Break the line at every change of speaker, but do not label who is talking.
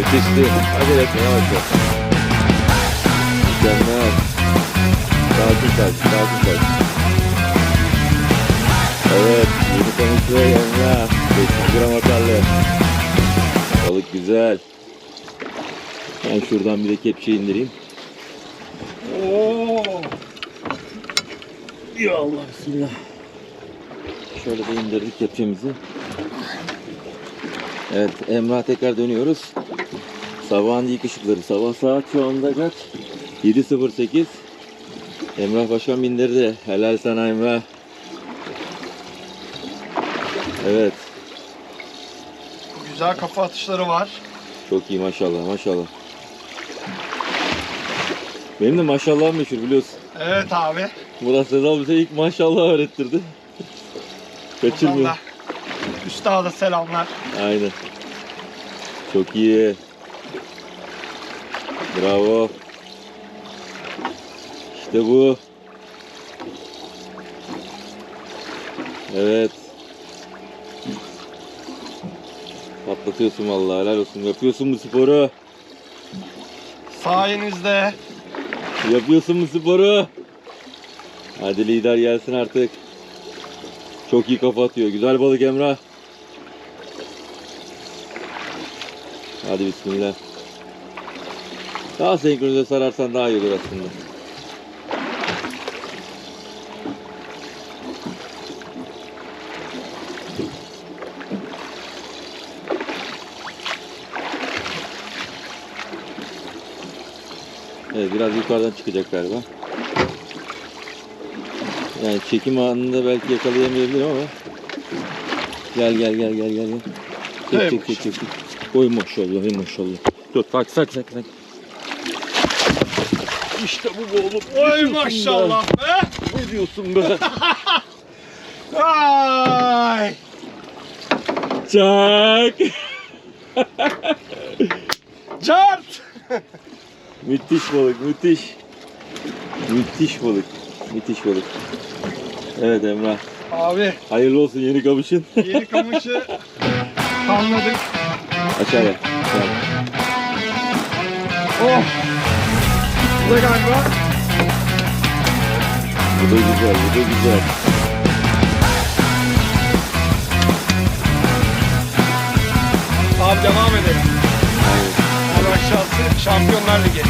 Müthişti. Acele etme yavaş yavaş. Mükemmel. Sakin sakin sakin sakin. Evet. Yeni ve Emrah. 500 gram atarlı. Balık güzel. Ben şuradan bir de kepçe indireyim.
Oo.
Ya Allah bismillah. Şöyle de indirdik kepçemizi. Evet Emrah tekrar dönüyoruz. Sabahın ilk ışıkları. Sabah saat şu anda kaç? 7.08. Emrah Başkan bindirdi. Helal sana Emrah. Evet.
Güzel kafa atışları var.
Çok iyi maşallah maşallah. Benim de maşallahım meşhur biliyorsun.
Evet abi.
Murat Sezal bize ilk maşallah öğrettirdi. Kaçırmıyor.
da üstada selamlar.
Aynen. Çok iyi. Bravo. İşte bu. Evet. Patlatıyorsun vallahi helal olsun. Yapıyorsun bu sporu.
Sayenizde
Yapıyorsun bu sporu. Hadi lider gelsin artık. Çok iyi kafa atıyor. Güzel balık Emrah. Hadi bismillah. Daha senkronize sararsan daha iyi olur aslında. Evet biraz yukarıdan çıkacak galiba. Yani çekim anında belki yakalayamayabilir ama. Gel gel gel gel gel. Çek çek çek çek. Oy maşallah ey maşallah. Dur bak sak sak sak. İşte bu be oğlum.
Oy maşallah be.
Be? Ne diyorsun be?
Ay.
Çak.
Cart.
müthiş balık müthiş. Müthiş balık. Müthiş balık. Evet Emrah.
Abi
Hayırlı olsun yeni kamışın.
yeni kamışı anladık.
Aşağıya. Aşağıya.
Oh. Bu da galiba.
Bu da güzel, bu da güzel.
Abi devam edelim. Aşağısı Şampiyonlar Ligi.